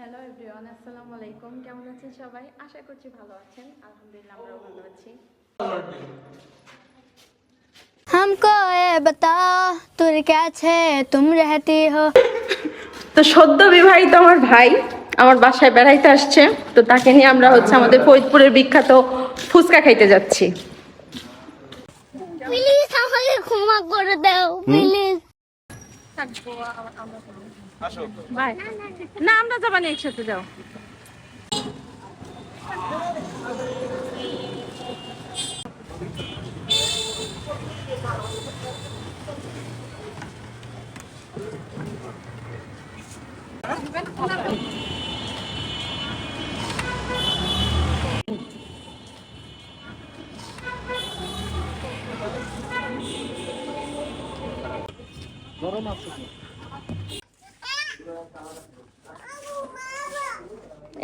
Hello everyone আসসালামু আলাইকুম কেমন আছেন সবাই আশা করছি ভালো আছেন আলহামদুলিল্লাহ আমরাও ভালো আছি हमको ये बताओ तुर क्या छे तुम रहती हो তো সদ্য বিবাহিত আমার ভাই আমার বাসায় বেড়াইতে আসছে তো তাকে নিয়ে আমরা হচ্ছে আমাদের ফরিদপুরের বিখ্যাত ফুচকা খাইতে যাচ্ছি প্লিজ আমাকে ক্ষমা করে দাও প্লিজ না আমরা যাবানি একসাথে যাও।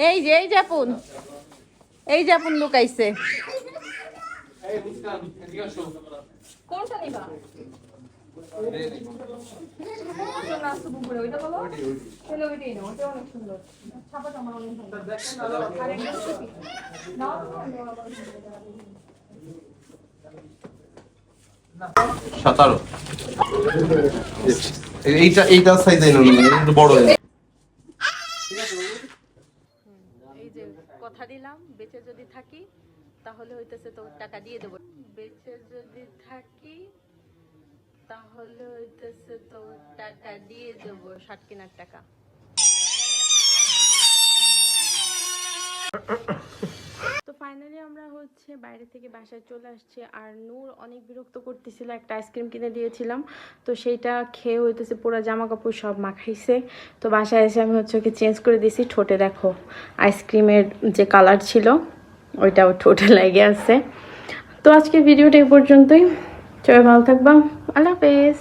এই যে এই জাপুন এই জাপুন লুকাইছে কোনটা নিবা? সাতারো। এইটা এইটা সাইজ একটু বড় এই যে কথা দিলাম, বেঁচে যদি থাকি, তাহলে হইতেছে তো টাকা দিয়ে দেবো। বেঁচে যদি থাকি, তাহলে হইতেছে তো টাকা দিয়ে দেবো, ষাট কেনার টাকা। ফাইনালি আমরা হচ্ছে বাইরে থেকে বাসায় চলে আসছি। আর নূর অনেক বিরক্ত করতেছিল, একটা আইসক্রিম কিনে দিয়েছিলাম। তো সেইটা খেয়ে হইতেছে পুরো জামা কাপড় সব মাখাইছে। তো বাসায় এসে আমি হচ্ছে ওকে চেঞ্জ করে দিয়েছি ঠোঁটে দেখো আইসক্রিমের যে কালার ছিল ওইটা ওর ঠোঁটে লেগে আছে। তো আজকের ভিডিওটা এই পর্যন্তই। সবাই ভালো থাকবা। আল্লাহ হাফেজ।